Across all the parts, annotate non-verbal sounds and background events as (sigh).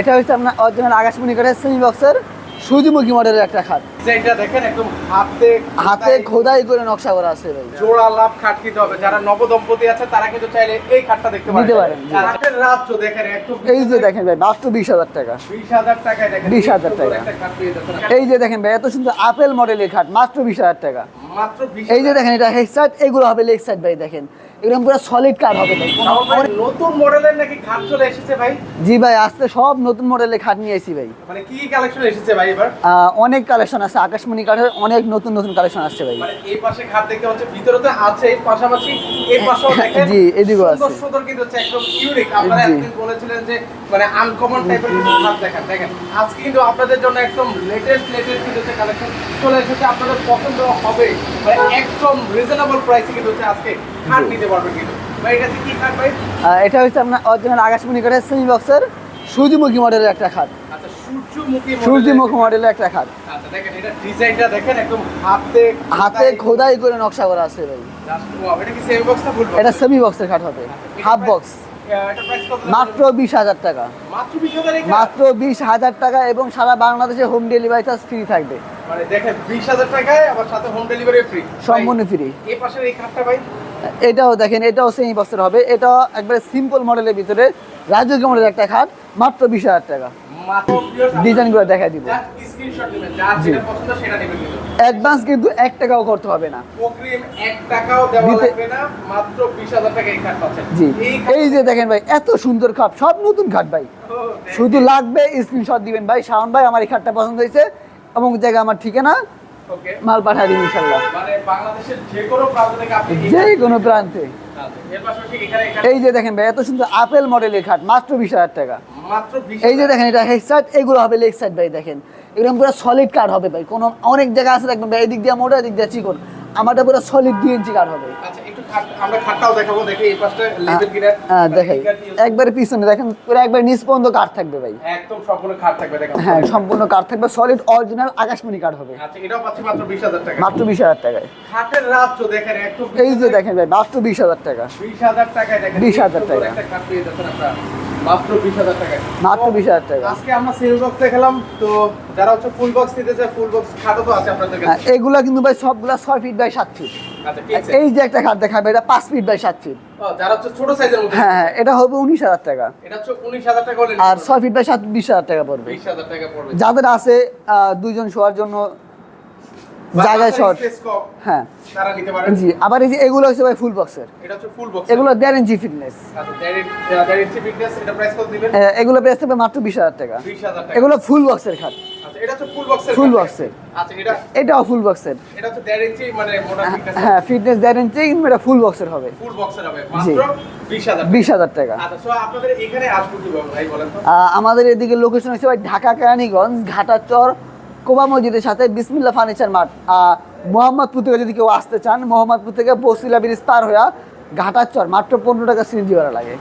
এটা হচ্ছে আপনার অরিজিনাল আকাশমণি কাঠের সেমি বক্সের সূর্যমুখী মডেলের একটা খাট। ডিজাইনটা দেখেন একদম হাতে হাতে খোদাই করে নকশা করা আছে ভাই। জোড়া লাভ খাট কিনতে হবে। যারা নবদম্পতি আছে তারা কিন্তু চাইলে এই খাটটা দেখতে পারেন। নিতে পারেন। আর হাতের রাজ্য দেখেন একদম এই যে দেখেন ভাই মাত্র বিশ হাজার টাকা। বিশ হাজার টাকায় দেখেন 20,000 টাকা। এই যে দেখেন ভাই এত সুন্দর আপেল মডেলের খাট মাত্র বিশ হাজার টাকা। মাত্র বিশ এই যে দেখেন এটা হেড সাইড এগুলো হবে লেগ সাইড ভাই দেখেন। এরকম পুরো সলিড কাঠ হবে ভাই নতুন মডেলের নাকি খাট চলে এসেছে ভাই? জি ভাই আজকে সব নতুন মডেলের খাট নিয়ে এসেছি ভাই। মানে কি কালেকশন এসেছে ভাই এবার? অনেক কালেকশন আছে আকাশমণি কাঠের অনেক নতুন নতুন কালেকশন আসছে ভাই। মানে এই পাশে খাট দেখতে পাচ্ছি ভিতরে তো আছে পাশাপাশি এই পাশেও (laughs) দেখেন জি, এদিকেও আছে। সুন্দর কিন্তু হচ্ছে একদম ইউনিক আপনারা। একদিন বলেছিলেন যে মানে আনকমন টাইপের কিছু খাট দেখেন দেখেন। আজকে কিন্তু আপনাদের জন্য একদম লেটেস্ট লেটেস্ট কিন্তু হচ্ছে কালেকশন চলে এসেছে আপনাদের পছন্দ হবে। মানে একদম রিজনেবল প্রাইসে কিন্তু হচ্ছে আজকে খাট নিতে পারবেন কিন্তু এটা হচ্ছে আপনার অরিজিনাল আকাশমণি কাঠের সেমি বক্সের সূর্যমুখী মডেলের একটা খাট। আচ্ছা সূর্যমুখী মডেলের একটা খাট। আচ্ছা হাতে খোদাই করে নকশা করা আছে ভাই। এটা সেমি বক্সের খাট হবে হাফ বক্স মাত্র বিশ হাজার টাকা। মাত্র 20000 এই খাট? মাত্র বিশ হাজার টাকা এবং সারা বাংলাদেশে হোম ডেলিভারি চার্জ ফ্রি থাকবে। মানে দেখেন 20000 টাকায় আবার সাথে হোম ডেলিভারি ফ্রি সম্পূর্ণ ফ্রি এই পাশের এই খাটটা ভাই? এটাও দেখেন এটাও সেমি বক্সের হবে। এটা একবারে সিম্পল মডেলের ভিতরে রাজকীয় মডেলের একটা খাট মাত্র বিশ হাজার টাকা। ডিজাইনগুলো দেখা দিব। অ্যাডভান্স কিন্তু। এক টাকাও করতে হবে না। অগ্রিম 1 টাকাও দেওয়া দিতে- লাগবে না মাত্র 20000 টাকা এই জি। এই যে দেখেন ভাই এত সুন্দর খাট সব নতুন খাট ভাই। শুধু লাগবে স্ক্রিনশট দিবেন ভাই। শাওন ভাই আমার এই খাটটা পছন্দ হয়েছে এবং জায়গা আমার ঠিকানা। মাল পাঠিয়ে দিন ইনশাল্লাহ মানে যে কোনো প্রান্ত এই যে আচ্ছা, এই যে দেখেন ভাই এত সুন্দর আপেল মডেলের খাট মাত্র বিশ হাজার টাকা। এই যে দেখেন এটা হেড সাইড এগুলো হবে লেগ সাইড ভাই দেখেন। এরকম পুরো সলিড কাঠ হবে ভাই কোনো অনেক জায়গা আছে দেখবেন ভাই এদিক দিয়ে মোটা এদিক দিয়ে চিকন। আমারটা পুরো সলিড ইঞ্চি কাঠ হবে। আচ্ছা আমরা খাটটাও দেখাবো দেখি এই পাশটা লেভেল কিনা হ্যাঁ দেখাই এই খাট use- একবারে পিছনে দেখেন পুরো একবার নিচ পর্যন্ত কাঠ থাকবে ভাই। একদম সম্পূর্ণ খাট থাকবে দেখেন। হ্যাঁ সম্পূর্ণ কাঠ থাকবে সলিড অরিজিনাল আকাশমণি কাঠ হবে। আচ্ছা এটাও পাচ্ছি মাত্র 20000 টাকা। মাত্র টাকায়। খাটের রাজ্য দেখেন একটু এই যে দেখেন ভাই মাত্র বিশ হাজার টাকা। 20000 টাকায় দেখেন 20,000 টাকা। একটা খাট পেয়ে যাচ্ছেন আপনারা। মাত্র 20000 টাকায়। মাত্র 20,000 টাকা। আজকে আমরা সেল বক্স দেখালাম তো যারা হচ্ছে ফুল বক্স নিতে চায় ফুল বক্স খাটও তো আছে আপনাদের হ্যাঁ, কাছে এগুলা কিন্তু ভাই সবগুলা ছয় ফিট বাই সাত ফিট আচ্ছা এই যে একটা খাট দেখাবে এটা পাঁচ ফিট বাই সাত ফিট যারা হচ্ছে ছোট সাইজের মধ্যে। হ্যাঁ হ্যাঁ এটা হবে উনিশ হাজার টাকা। এটা হচ্ছে 19000 টাকা আর ছয় ফিট বাই সাত বিশ হাজার টাকা পড়বে। 20000 টাকা পড়বে। যাদের আছে দুইজন শোয়ার জন্য জায়গায় শর্ট। হ্যাঁ। জি আবার এই যে এগুলো হচ্ছে ভাই ফুল বক্সের এগুলো দেড় ইঞ্চি ফিটনেস আচ্ছা ফিটনেস প্রাইস এগুলো পেয়ে থাকবে মাত্র বিশ হাজার টাকা। এগুলো ফুল বক্সের খাট। ফুল বক্সের এটাও ফুল বক্সের হ্যাঁ ফিটনেস দেড় ইঞ্চি কিন্তু এটা ফুল বক্সের হবে। জি। বিশ হাজার টাকা। আমাদের এদিকে লোকেশন হচ্ছে ভাই ঢাকা কেরানীগঞ্জ ঘাটাচর কোবা মসজিদের সাথে বিসমিল্লা ফার্নিচার মার্ট আহ, মোহাম্মদপুর থেকে যদি কেউ আসতে চান মোহাম্মদপুর থেকে বসিলা ব্রিজ পার হয়ে ঘাটাচর মাত্র পনেরো টাকা সিএনজি ভাড়া লাগে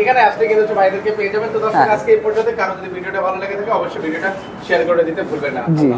এখানে আসলে কিন্তু ভাইদেরকে পেয়ে যাবেন তো দর্শক হ্যাঁ। আজকে এই পর্যন্ত কারও যদি ভিডিওটা ভালো লাগে থাকে অবশ্যই ভিডিওটা শেয়ার করে দিতে ভুলবেন না জি।